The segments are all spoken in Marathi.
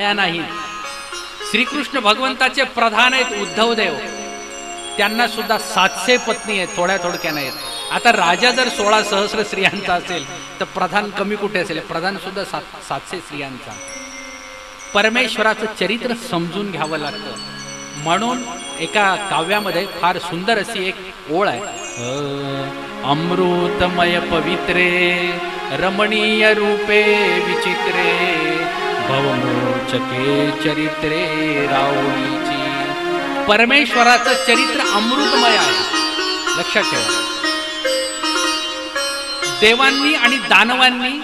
झाल्या नाहीत. श्रीकृष्ण भगवंताचे प्रधान आहेत उद्धव देव त्यांना सुद्धा सातशे पत्नी आहेत थोड्या थोडक्या आहेत. आता राजा जर सोळा सहस्र स्त्रियांचा असेल तर प्रधान कमी कुठे असेल? प्रधान सुद्धा सात सातशे स्त्रियांचा. परमेश्वराचं चरित्र समजून घ्यावं लागतं. म्हणून एका काव्यामध्ये फार सुंदर अशी एक ओळ आहे. अमृतमय पवित्रे रमणीय रूपे विचित्रे भवमोचके चरित्रे रावळीची परमेश्वराचं चरित्र अमृतमय आहे. लक्षात ठेवा. देवांनी आणि दानवांनी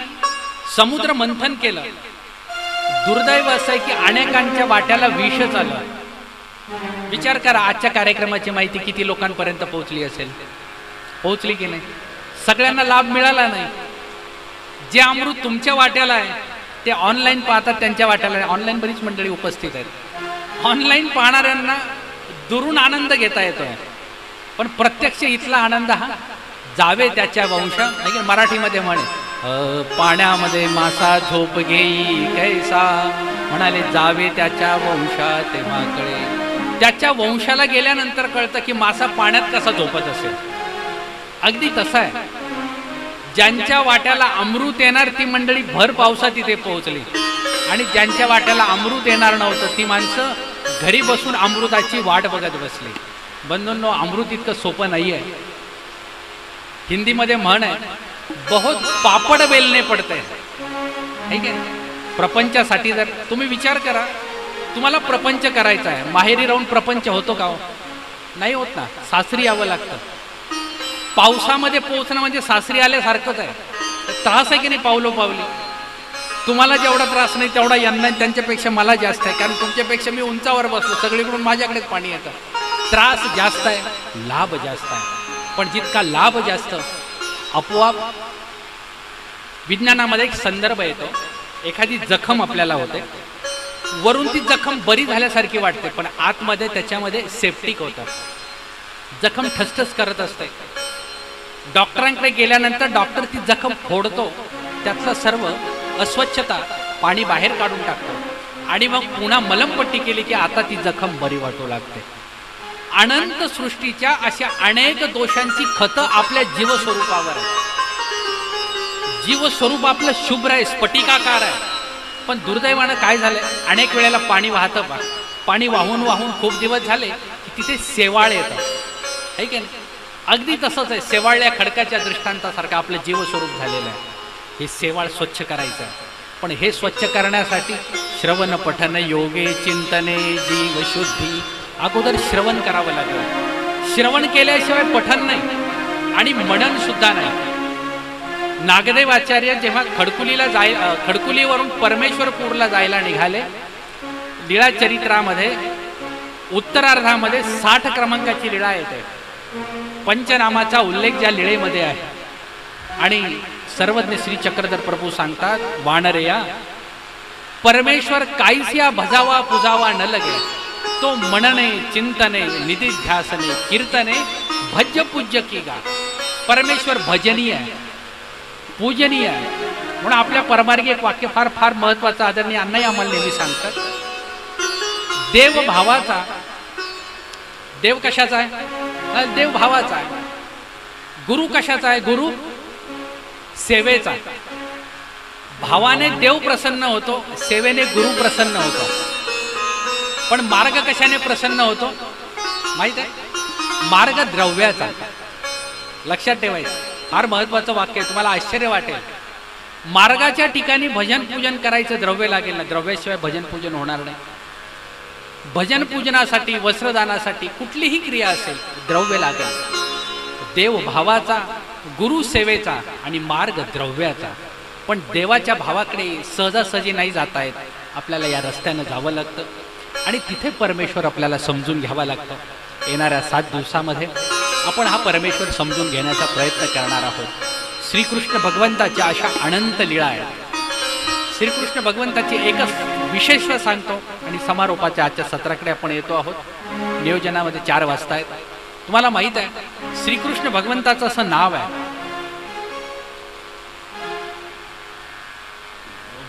समुद्र मंथन केलं. दुर्दैव असं आहे की अनेकांच्या वाट्याला विषच आलं विचार करा आजच्या कार्यक्रमाची माहिती किती लोकांपर्यंत पोहोचली असेल? पोहोचली की नाही? सगळ्यांना लाभ मिळाला नाही. जे अमृत तुमच्या वाट्याला आहे ते ऑनलाईन पाहतात त्यांच्या वाट्याला. ऑनलाईन बरीच मंडळी उपस्थित आहेत. ऑनलाईन पाहणाऱ्यांना दुरून आनंद घेता येतोय पण प्रत्यक्ष इथला आनंद हा जावे त्याच्या वंश. नाही मराठीमध्ये म्हणे पाण्यामध्ये मासा झोप घेई कैसा? म्हणाले जावे त्याच्या वंशा तेव्हा कळे. त्याच्या वंशाला गेल्यानंतर कळतं की मासा पाण्यात कसा झोपत असेल. अगदी तसा आहे. ज्यांच्या वाट्याला अमृत येणार ती मंडळी भर पावसात तिथे पोहोचली. आणि ज्यांच्या वाट्याला अमृत येणार नव्हतं ती माणसं घरी बसून अमृताची वाट बघत बसली. बंधूंनो अमृत इतकं सोपं नाही आहे हिंदीमध्ये म्हण आहे बहुत पापड बेलणे पडते ठीक आहे? प्रपंचासाठी जर तुम्ही विचार करा तुम्हाला प्रपंच करायचा आहे. माहेरी राहून प्रपंच होतो का हो? नाही होत ना. सासरी यावं लागतं. पावसामध्ये पोहोचणं म्हणजे सासरी आल्यासारखंच आहे. त्रास आहे की नाही पावलो पावली? तुम्हाला जेवढा त्रास नाही तेवढा यांना त्यांच्यापेक्षा मला जास्त आहे. कारण तुमच्यापेक्षा मी उंचावर बसलो. सगळीकडून माझ्याकडेच पाणी येतं. त्रास जास्त आहे लाभ जास्त आहे. पण जितका लाभ जास्त आपोआप विज्ञानामध्ये एक संदर्भ येतो. एखादी जखम आपल्याला होते. वरून ती जखम बरी झाल्यासारखी वाटते पण आतमध्ये त्याच्यामध्ये सेफ्टीक होतं. जखम ठसठस करत असते. डॉक्टरांकडे गेल्यानंतर डॉक्टर ती जखम फोडतो. त्यातलं सर्व अस्वच्छता पाणी बाहेर काढून टाकतो. आणि मग पुन्हा मलमपट्टी केली की आता ती जखम बरी वाटू लागते. अनंत सृष्टीच्या अशा अनेक दोषांची खतं आपल्या जीवस्वरूपावर आहे जीवस्वरूप आपलं शुभ्र आहे स्फटिकाकार आहे. पण दुर्दैवानं काय झालंय? अनेक वेळेला पाणी वाहतं पाणी वाहून वाहून खूप दिवस झाले की तिथे शेवाळ येतं. है की नाही? अगदी तसंच आहे. शेवाळल्या खडकाच्या दृष्टांतासारखं आपलं जीवस्वरूप झालेलं आहे. हे शेवाळ स्वच्छ करायचं आहे. पण हे स्वच्छ करण्यासाठी श्रवण पठन योगे चिंतने जीव शुद्धी अगोदर श्रवण करावं लागेल. श्रवण केल्याशिवाय पठन नाही. आणि मनन सुद्धा नाही. नागदेव आचार्य जेव्हा खडकुलीला जाय खडकुलीवरून परमेश्वरपूरला जायला निघाले लीळा चरित्रामध्ये उत्तरार्धामध्ये साठ क्रमांकाची लीळा येते. पंचनामाचा उल्लेख ज्या लिळेमध्ये आहे. आणि सर्वज्ञ श्री चक्रधर प्रभू सांगतात वानरया परमेश्वर काहीसिया भजावा पुजावा न लगे. तो मनने चिंतने निधीध्यासने कीर्तने भज्य पूज्य की गा. परमेश्वर भजनीय आहे पूजनीय आहे. म्हणून आपल्या परमार्गी एक वाक्य फार फार महत्वाचं आदरणीय अण्णाही आम्हाला नेहमी सांगतात. देव भावाचा देव कशाचा आहे? देव भावाचा आहे. गुरु कशाचा आहे? गुरु सेवेचा भावाने देव प्रसन्न होतो सेवेने गुरु प्रसन्न होतो. पण मार्ग कशाने प्रसन्न होतो? माहीत आहे? मार्ग द्रव्याचा. लक्षात ठेवायचं. फार महत्वाचं वाक्य आहे. तुम्हाला आश्चर्य वाटेल. मार्गाच्या ठिकाणी भजन पूजन करायचं द्रव्य लागेल ना? द्रव्याशिवाय भजन पूजन होणार नाही. भजन पूजनासाठी वस्त्रदानासाठी कुठलीही क्रिया असेल द्रव्य लागेल. देव भावाचा गुरु सेवेचा आणि मार्ग द्रव्याचा. पण देवाच्या भावाकडे सहजासहजी नाही जाता येत. आपल्याला या रस्त्यानं जावं लागतं. आणि तिथे परमेश्वर आपल्याला समजून घ्यावा लागतं. येणाऱ्या सात दिवसामध्ये आपण हा परमेश्वर समजून घेण्याचा प्रयत्न करणार आहोत. श्रीकृष्ण भगवंताच्या अशा अनंत लीळा आहेत श्रीकृष्ण भगवंताची एकच विशेष सांगतो आणि समारोपाच्या आजच्या सत्राकडे आपण येतो आहोत. नियोजनामध्ये चार वाजता आहेत. तुम्हाला माहीत आहे श्रीकृष्ण भगवंताचं असं नाव आहे.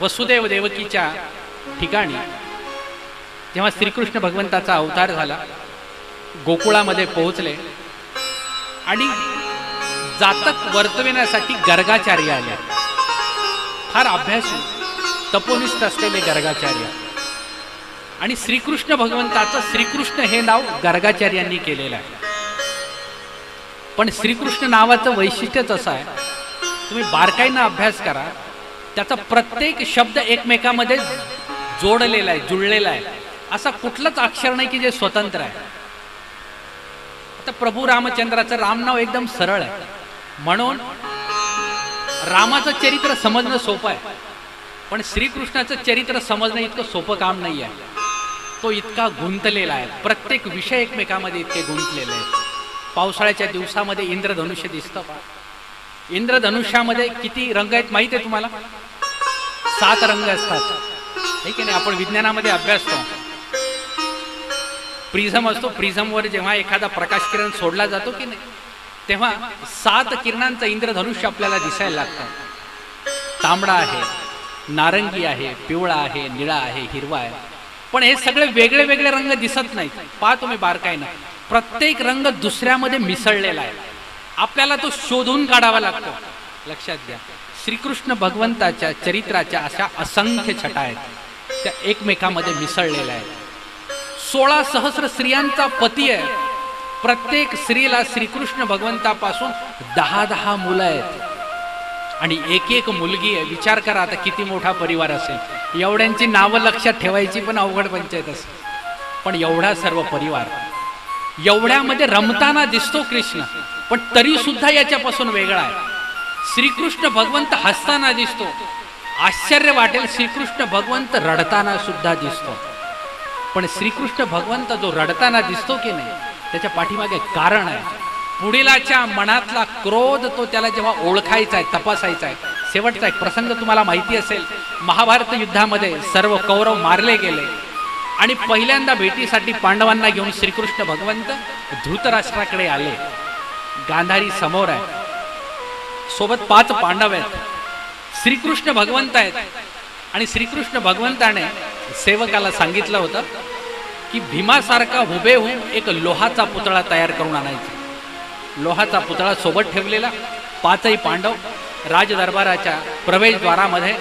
वसुदेव देवकीच्या ठिकाणी जेव्हा श्रीकृष्ण भगवंताचा अवतार झाला गोकुळामध्ये पोहोचले आणि जातक वर्तविण्यासाठी गर्गाचार्य आले. फार अभ्यासू तपोनिष्ठ असलेले गर्गाचार्य. आणि श्रीकृष्ण भगवंताचं श्रीकृष्ण हे नाव गर्गाचार्यांनी केलेलं आहे. पण श्रीकृष्ण नावाचं वैशिष्ट्यच असं आहे तुम्ही बारकाईनं अभ्यास करा त्याचा प्रत्येक शब्द एकमेकामध्ये जोडलेला आहे जुळलेला आहे. असा कुठलंच अक्षर नाही की जे स्वतंत्र आहे. आता प्रभू रामचंद्राचं राम नाव एकदम सरळ आहे. म्हणून रामाचं चरित्र समजणं सोपं आहे. पण श्रीकृष्णाचं चरित्र समजणं इतकं सोपं काम नाही आहे. तो इतका गुंतलेला आहे. प्रत्येक विषय एकमेकामध्ये इतके गुंतलेले आहेत. पावसाळ्याच्या दिवसामध्ये इंद्रधनुष्य दिसतं इंद्रधनुष्यामध्ये किती रंग आहेत माहीत आहे तुम्हाला? सात रंग असतात. हे की नाही? आपण विज्ञानामध्ये अभ्यासतो प्रिझम असतो. प्रिझमवर जेव्हा एखादा प्रकाश किरण सोडला जातो की नाही तेव्हा सात किरणांचं इंद्रधनुष्य आपल्याला दिसायला लागतं. तांबडा आहे. नारंगी आहे पिवळा आहे निळा आहे हिरवा आहे. पण हे सगळे वेगळे वेगळे रंग दिसत नाहीत. पहा तुम्ही बारकाईनं. प्रत्येक रंग दुसऱ्यामध्ये मिसळलेला आहे. आपल्याला तो शोधून काढावा लागतो. लक्षात घ्या. श्रीकृष्ण भगवंताच्या चरित्राच्या अशा असंख्य छटा आहेत. त्या एकमेकामध्ये मिसळलेल्या आहेत. सोळा सहस्र स्त्रियांचा पती आहे. प्रत्येक स्त्रीला श्रीकृष्ण भगवंतापासून दहा दहा मुलं आहेत. आणि एक एक मुलगी आहे विचार करा आता किती मोठा परिवार असेल. एवढ्यांची नावं लक्षात ठेवायची पण अवघड पंचायत असेल. पण एवढा सर्व परिवार. एवढ्यामध्ये रमताना दिसतो कृष्ण पण तरी सुद्धा याच्यापासून वेगळा आहे. श्रीकृष्ण भगवंत हसताना दिसतो. आश्चर्य वाटेल श्रीकृष्ण भगवंत रडताना सुद्धा दिसतो. पण श्रीकृष्ण भगवंत जो रडताना दिसतो की नाही त्याच्या पाठीमागे कारण आहे. पुढीलाच्या मनातला क्रोध तो त्याला जेव्हा ओळखायचा आहे तपासायचा आहे. शेवटचा एक प्रसंग तुम्हाला माहिती असेल. महाभारत युद्धामध्ये सर्व कौरव मारले गेले. आणि पहिल्यांदा भेटीसाठी पांडवांना घेऊन श्रीकृष्ण भगवंत धृतराष्ट्राकडे आले. गांधारी समोर आहे. सोबत पाच पांडव आहेत. श्रीकृष्ण भगवंत आहेत. आणि श्रीकृष्ण भगवंताने सेवकाला सांगितलं होतं की भीमासारखा हुबेहूब एक लोहाचा पुतळा तयार करून आणायचा. लोहाचा पुतळा सोबत ठेवलेला पाचही पांडव राजदरबाराच्या प्रवेशद्वारामध्ये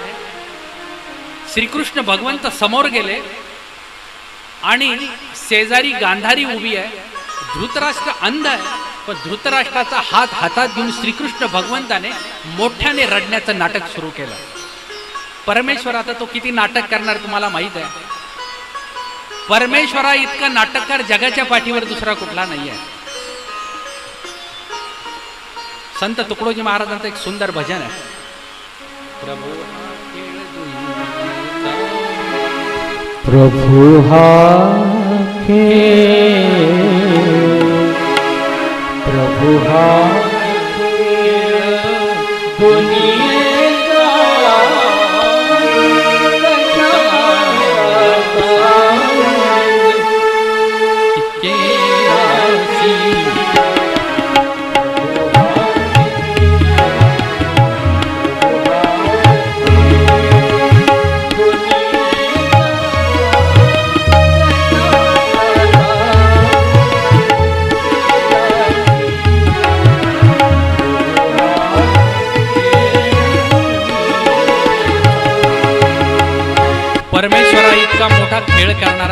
श्रीकृष्ण भगवंत समोर गेले आणि शेजारी गांधारी उभी आहे. धृतराष्ट्र अंध आहे पण धृतराष्ट्राचा हात हातात घेऊन श्रीकृष्ण भगवंताने मोठ्याने रडण्याचं नाटक सुरू केलं. परमेश्वर आता तो किती नाटक करणार तुम्हाला माहीत आहे? परमेश्वरा इतका नाटककार जगाच्या पाठीवर दुसरा कुठला नाही आहे संत तुकडोजी महाराजांचं एक सुंदर भजन आहे प्रभू प्रभु हा खेळ प्रभु हा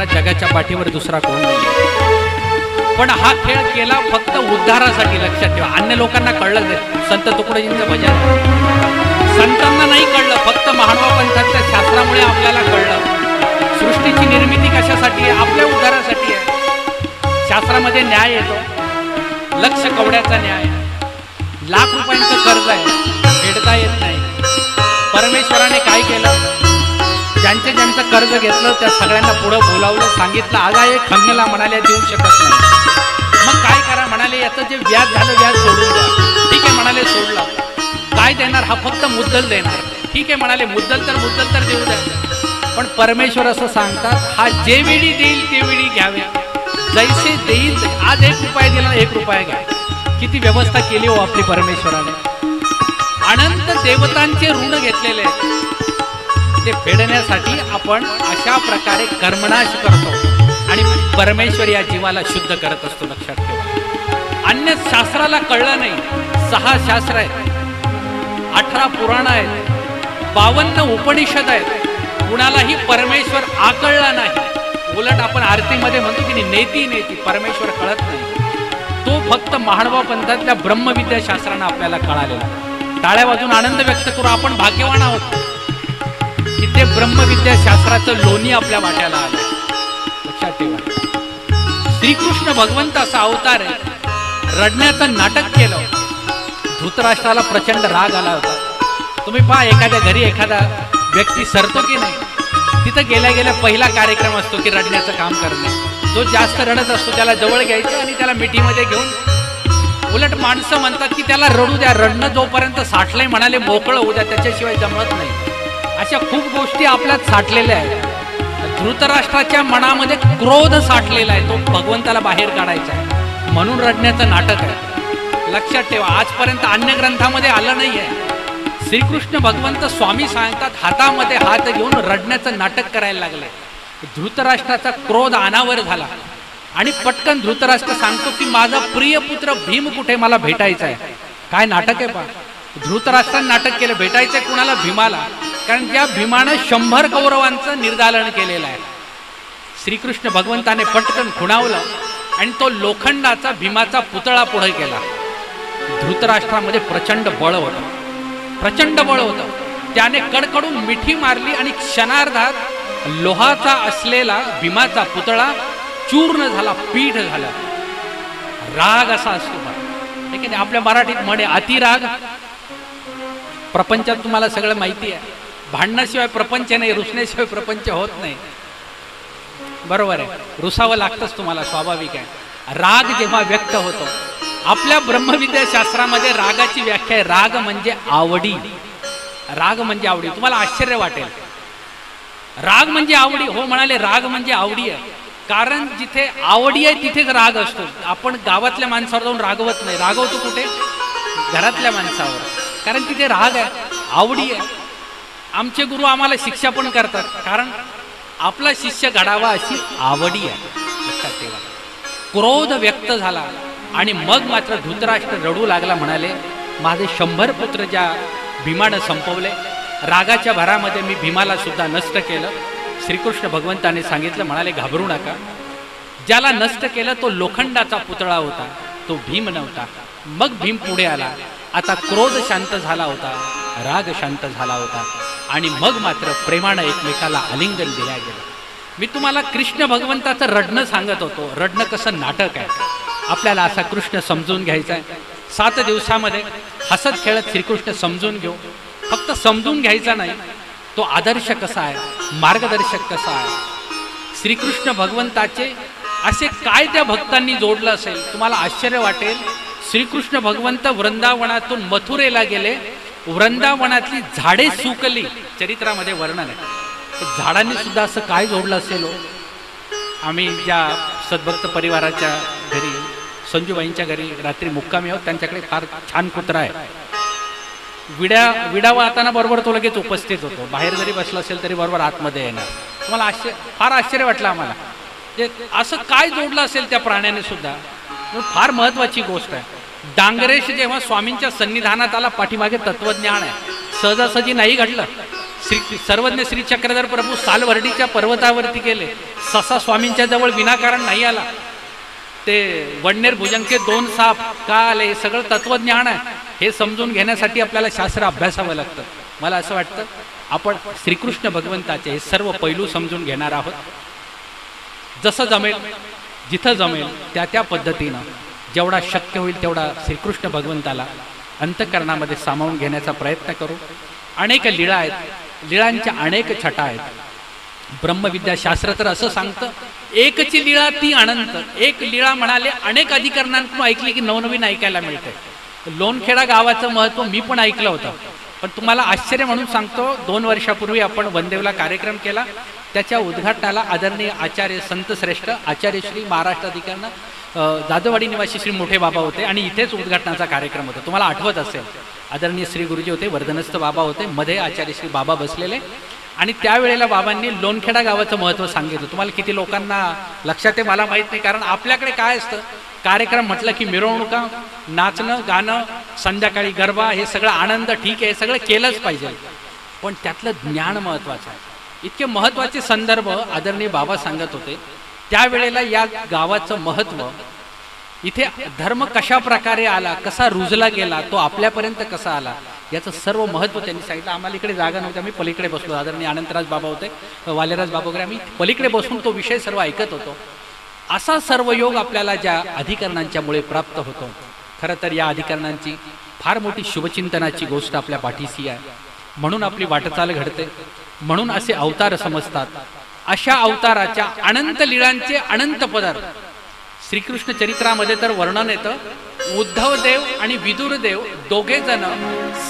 जगाच्या पाठीवर दुसरा कोण नाही. पण हा खेळ केला फक्त उद्धारासाठी लक्षात ठेवा. अन्य लोकांना कळलं नाही. संत तुकडोजींचं भजन. संतांना नाही कळलं. फक्त महानवा पंथातल्या शास्त्रामुळे आपल्याला कळलं. सृष्टीची निर्मिती कशासाठी आहे? आपल्या उद्धारासाठी आहे. शास्त्रामध्ये न्याय येतो. लक्ष कवड्याचा न्याय लाख रुपयांचं कर्ज आहे. फेडता येत नाही. परमेश्वराने काय केलं? ज्यांचे ज्यांचं कर्ज घेतलं त्या सगळ्यांना पुढं बोलावलं सांगितलं. आगा एक खंगेला म्हणाले देऊ शकत नाही. मग काय करा? म्हणाले याचं जे व्याज झालं व्याज सोडून द्या. ठीक आहे म्हणाले सोडला. काय देणार? हा फक्त मुद्दल देणार. ठीक आहे म्हणाले मुद्दल तर मुद्दल तर देऊ द्या. पण परमेश्वर असं सांगतात हा जे वेळी देईल ते वेळी घ्यावे. जैसे देईल आज एक रुपया दिला एक रुपया घ्या. किती व्यवस्था केली हो आपली परमेश्वराने. अनंत देवतांचे ऋण घेतलेले ते फेडण्यासाठी आपण अशा प्रकारे कर्मनाश करतो. आणि परमेश्वर या जीवाला शुद्ध करत असतो लक्षात ठेवा. अन्य शास्त्राला कळलं नाही. सहा शास्त्र आहेत. अठरा पुराण आहेत. बावन्न उपनिषद आहेत. कुणालाही परमेश्वर आकळला नाही. उलट आपण आरतीमध्ये म्हणतो की नेती नेती. परमेश्वर कळत नाही. तो फक्त महाडवा पंथातल्या ब्रह्मविद्या शास्त्रानं आपल्याला कळालेला टाळ्या वाजून आनंद व्यक्त करू. आपण भाग्यवान आहोत. ब्रह्मविद्याशास्त्राचं शास्त्राचं लोणी आपल्या वाट्याला आलं लक्षात ठेवा. श्रीकृष्ण भगवंत असा अवतार आहे. रडण्याचं नाटक केलं. धृतराष्ट्राला प्रचंड राग आला होता. तुम्ही पहा एखाद्या घरी एखादा व्यक्ती सरतो की नाही? तिथं गेल्या गेल्या पहिला कार्यक्रम असतो की रडण्याचं काम करणे. जो जास्त रडत असतो त्याला जवळ घ्यायचं आणि त्याला मिठीमध्ये घेऊन उलट माणसं म्हणतात की त्याला रडू द्या. रडणं जोपर्यंत साठलंय म्हणाले मोकळं होऊ द्या. त्याच्याशिवाय जमत नाही. अशा खूप गोष्टी आपल्यात साठलेल्या आहेत. धृतराष्ट्राच्या मनामध्ये क्रोध साठलेला आहे. तो भगवंताला बाहेर काढायचा आहे. म्हणून रडण्याचं नाटक आहे. लक्षात ठेवा आजपर्यंत अन्य ग्रंथामध्ये आलं नाही आहे श्रीकृष्ण भगवंत स्वामी सांगतात हातामध्ये हात घेऊन रडण्याचं नाटक करायला लागलंय धृतराष्ट्राचा क्रोध अनावर झाला. आणि पटकन धृतराष्ट्र सांगतो की माझा प्रिय पुत्र भीम कुठे मला भेटायचा आहे? काय नाटक आहे पा धृतराष्ट्राने नाटक केलं भेटायचंय कुणाला? भीमाला. कारण त्या भीमानं शंभर कौरवांचं निर्दालन केलेलं आहे. श्रीकृष्ण भगवंताने पटकन खुणावलं आणि तो लोखंडाचा भीमाचा पुतळा पुढे केला. धृतराष्ट्रामध्ये प्रचंड बळ होतं. प्रचंड बळ होतं. त्याने कडकडून मिठी मारली आणि क्षणार्धात लोहाचा असलेला भीमाचा पुतळा चूर्ण झाला पीठ झाला. राग असा असतो. आपल्या मराठीत म्हणे अतिराग. प्रपंचात तुम्हाला सगळं माहिती आहे. भांडणाशिवाय प्रपंच नाही रुसण्याशिवाय प्रपंच होत नाही. बरोबर आहे. रुसावं लागतंच तुम्हाला स्वाभाविक आहे. राग जेव्हा व्यक्त होतो आपल्या ब्रह्मविद्या शास्त्रामध्ये रागाची व्याख्या आहे. राग म्हणजे आवडी. राग म्हणजे आवडी. तुम्हाला आश्चर्य वाटेल. राग म्हणजे आवडी. हो म्हणाले राग म्हणजे आवडी आहे. कारण जिथे आवडी आहे तिथेच राग असतो. आपण गावातल्या माणसावर जाऊन रागवत नाही. रागवतो कुठे? घरातल्या माणसावर. कारण तिथे राग आहे. आवडी आहे. आमचे गुरु आम्हाला शिक्षा पण करतात. कारण आपला शिष्य घडावा अशी आवडी आहे. लक्षात ठेवा. क्रोध व्यक्त झाला आणि मग मात्र धृतराष्ट्र रडू लागला म्हणाले माझे शंभर पुत्र ज्या भीमानं संपवले रागाच्या भरामध्ये मी भीमाला सुद्धा नष्ट केलं. श्रीकृष्ण भगवंताने सांगितलं म्हणाले घाबरू नका. ज्याला नष्ट केलं तो लोखंडाचा पुतळा होता. तो भीम नव्हता. मग भीम पुढे आला. आता क्रोध शांत झाला होता. राग शांत झाला होता. आणि मग मात्र प्रेमानं एकमेकाला आलिंगन दिल्या गेलं. मी तुम्हाला कृष्ण भगवंताचं रडणं सांगत होतो. रडणं कसं नाटक आहे? आपल्याला असा कृष्ण समजून घ्यायचा आहे. सात दिवसामध्ये हसत खेळत श्रीकृष्ण समजून घेऊ. फक्त समजून घ्यायचा नाही. तो आदर्श कसा आहे? मार्गदर्शक कसा आहे? श्रीकृष्ण भगवंताचे असे काय त्या भक्तांनी जोडलं असेल? तुम्हाला आश्चर्य वाटेल. श्रीकृष्ण भगवंत वृंदावनातून मथुरेला गेले. वृंदावनातली झाडे सुकली. चरित्रामध्ये वर्णन आहे. झाडांनी सुद्धा असं काय जोडलं असेल हो? आम्ही ज्या सद्भक्त परिवाराच्या घरी संजूबाईंच्या घरी रात्री मुक्कामी आहोत त्यांच्याकडे फार छान कुत्रा आहे. विड्या विडा वाहताना बरोबर तो लगेच उपस्थित होतो. बाहेर जरी बसला असेल तरी बरोबर आतमध्ये येणार. तुम्हाला आश्चर्य फार आश्चर्य वाटलं आम्हाला. जे असं काय जोडलं असेल त्या प्राण्याने सुद्धा? फार महत्वाची गोष्ट आहे. डांगरेश जेव्हा स्वामींच्या सन्निधानात आला पाठीमागे तत्वज्ञान आहे. सहजासहजी नाही घडलं. श्री सर्वज्ञ श्री चक्रधर प्रभू सालवर्डीच्या पर्वतावरती गेले. ससा स्वामींच्या जवळ विनाकारण नाही आला. ते वडनेर भुजंगचे दोन साप का आले हे सगळं तत्वज्ञान आहे. हे समजून घेण्यासाठी आपल्याला शास्त्र अभ्यासावं लागतं. मला असं वाटतं आपण श्रीकृष्ण भगवंताचे हे सर्व पैलू समजून घेणार आहोत. जसं जमेल जिथं जमेल त्या त्या पद्धतीनं जेवढा शक्य होईल तेवढा श्रीकृष्ण भगवंताला अंतकरणामध्ये सामावून घेण्याचा प्रयत्न करू. अनेक लीळा आहेत. लीळांच्या अनेक छटा आहेत. ब्रह्मविद्या शास्त्र तर असं सांगतं एकची लीळा ती अनंत. एक लीळा म्हणाले अनेक अधिकरणांकडून ऐकली की नवनवीन ऐकायला मिळते. लोणखेडा गावाचं महत्त्व मी पण ऐकलं होतं. पण तुम्हाला आश्चर्य म्हणून सांगतो दोन वर्षापूर्वी आपण वनदेवला कार्यक्रम केला. त्याच्या उद्घाटनाला आदरणीय आचार्य संत श्रेष्ठ आचार्य श्री महाराष्ट्राधिकाऱ्यांना जाधववाडी निवासी श्री मोठे बाबा होते आणि इथेच उद्घाटनाचा कार्यक्रम होता. तुम्हाला आठवत असेल आदरणीय श्री गुरुजी होते वर्धनस्थ बाबा होते मध्ये आचार्य श्री बाबा बसलेले. आणि त्यावेळेला बाबांनी लोणखेडा गावाचं महत्त्व सांगितलं. तुम्हाला किती लोकांना लक्षात आहे मला माहीत नाही कारण आपल्याकडे काय असतं? कार्यक्रम म्हटलं की मिरवणुका नाचणं गाणं संध्याकाळी गरबा हे सगळं आनंद ठीक आहे हे सगळं केलंच पाहिजे. पण त्यातलं ज्ञान महत्त्वाचं आहे. इतके महत्त्वाचे संदर्भ आदरणीय बाबा सांगत होते. त्यावेळेला या गावाचं महत्त्व इथे धर्म कशा प्रकारे आला कसा रुजला गेला तो आपल्यापर्यंत कसा आला याचं सर्व महत्त्व त्यांनी सांगितलं. आम्हाला इकडे जागा नव्हती आम्ही पलीकडे बसलो. आदरणीय अनंतराज बाबा होते वालेराज बाबा वगैरे आम्ही पलीकडे बसून तो विषय सर्व ऐकत होतो. असा सर्व योग आपल्याला ज्या अधिकरणांच्यामुळे प्राप्त होतो. खरं तर या अधिकरणांची फार मोठी शुभचिंतनाची गोष्ट आपल्या पाठीशी आहे. म्हणून आपली वाटचाल घडते. म्हणून असे अवतार समजतात. अशा अवताराच्या अनंत लीळांचे अनंत पदार्थ. श्रीकृष्ण चरित्रामध्ये तर वर्णन येतं उद्धव देव आणि विदुर देव दोघे जण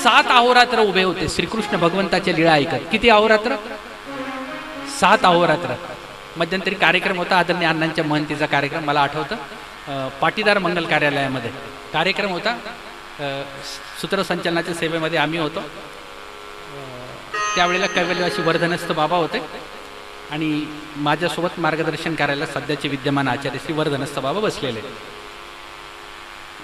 सात अहोरात्र उभे होते. श्रीकृष्ण भगवंताच्या लीळा ऐकत. किती अहोरात्र? सात अहोरात्र. मध्यंतरी कार्यक्रम होता आदरणीय अण्णांच्या महंतीचा कार्यक्रम मला आठवतं. पाटीदार मंगल कार्यालयामध्ये कार्यक्रम होता. सूत्रसंचलनाच्या सेवेमध्ये आम्ही होतो. त्यावेळेला कैवल्यवासी वर्धनस्थ बाबा होते. आणि माझ्यासोबत मार्गदर्शन करायला सध्याचे विद्यमान आचार्य श्री वर्धनस्थ बाबा बसलेले.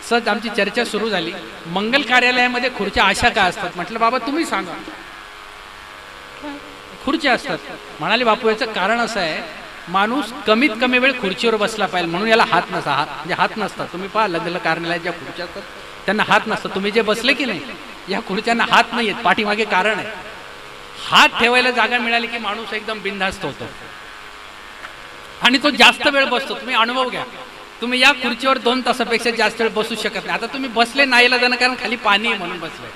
सहज आमची चर्चा सुरू झाली. मंगल कार्यालयामध्ये खुर्च्या अशा का असतात? म्हटलं बाबा तुम्ही सांगा. खुर्च्या असतात. म्हणाले बापू याचं कारण असं आहे माणूस कमीत कमी वेळ खुर्चीवर बसला पाहिजे. म्हणून याला हात नसा. हात म्हणजे हात नसतात. तुम्ही पहा लग्न कार्यालयात ज्या खुर्च्या असतात त्यांना हात नसतात. तुम्ही जे बसले की नाही या खुर्च्यांना हात नाही आहेत पाठीमागे कारण आहे. हात ठेवायला जागा मिळाली की माणूस एकदम बिनधास्त होतो. आणि तो जास्त वेळ बसतो. तुम्ही अनुभव घ्या. तुम्ही या खुर्चीवर दोन तासापेक्षा जास्त वेळ बसू शकत नाही. आता तुम्ही बसले नाहीला जाणं कारण खाली पाणी आहे म्हणून बसले.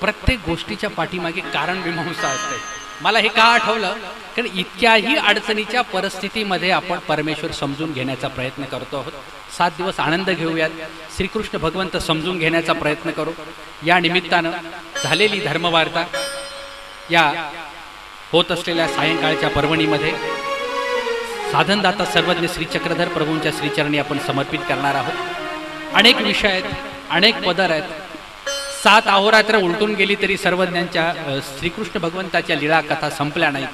प्रत्येक गोष्टीच्या पाठीमागे कारण मीमांसा असते. मला हे का आठवलं? कारण इतक्याही अडचणीच्या परिस्थितीमध्ये आपण परमेश्वर समजून घेण्याचा प्रयत्न करतो आहोत. सात दिवस आनंद घेऊयात. श्रीकृष्ण भगवंत समजून घेण्याचा प्रयत्न करू. या निमित्तानं झालेली धर्मवार्ता या होत असलेल्या सायंकाळच्या पर्वणीमध्ये साधनदाता सर्वज्ञ श्री चक्रधर प्रभूंच्या श्रीचरणी आपण समर्पित करणार आहोत. अनेक विषय आहेत अनेक पदर आहेत. सात अहोरात्र उलटून गेली तरी सर्वज्ञांच्या श्रीकृष्ण भगवंताच्या लीळा कथा संपल्या नाहीत.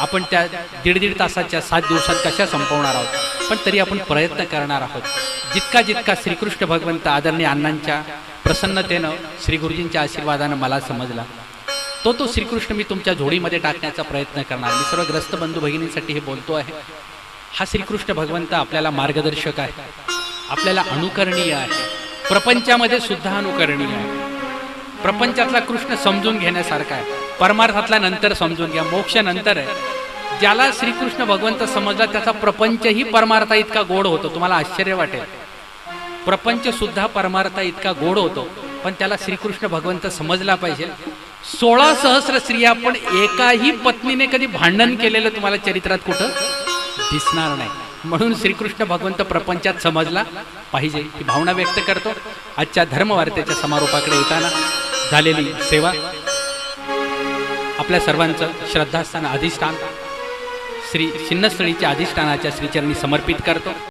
आपण त्या दीड दीड तासाच्या सात दिवसात कशा संपवणार आहोत? पण तरी आपण प्रयत्न करणार आहोत. जितका जितका श्रीकृष्ण भगवंत आदरणीय अण्णांच्या प्रसन्नतेनं श्री गुरुजींच्या आशीर्वादानं मला समजला तो तो श्रीकृष्ण मी तुमच्या झोडीमध्ये टाकण्याचा प्रयत्न करणार. मी सर्व ग्रस्त बंधू भगिनींसाठी हे बोलतो आहे. हा श्रीकृष्ण भगवंत आपल्याला मार्गदर्शक आहे. आपल्याला अनुकरणीय आहे. प्रपंचामध्ये सुद्धा अनुकरणीय आहे. प्रपंचातला कृष्ण समजून घेण्यासारखा आहे. परमार्थातला नंतर समजून घ्या मोक्ष नंतर आहे. ज्याला श्रीकृष्ण भगवंत समजला त्याचा प्रपंचही परमार्था इतका गोड होतो. तुम्हाला आश्चर्य वाटेल. प्रपंच सुद्धा परमार्था इतका गोड होतो. पण त्याला श्रीकृष्ण भगवंत समजला पाहिजे. सोळा सहस्र स्त्रिया पण एकाही पत्नीने कधी भांडण केलेलं तुम्हाला चरित्रात कुठं दिसणार नाही. म्हणून श्रीकृष्ण भगवंत प्रपंचात समजला पाहिजे. ही भावना व्यक्त करतो. आजच्या धर्मवार्तेच्या समारोपाकडे येताना झालेली सेवा. आपल्या सर्वांचं श्रद्धास्थान अधिष्ठान. श्री शिन्नस्थळीच्या अधिष्ठानाच्या श्रीचरणी समर्पित करतो.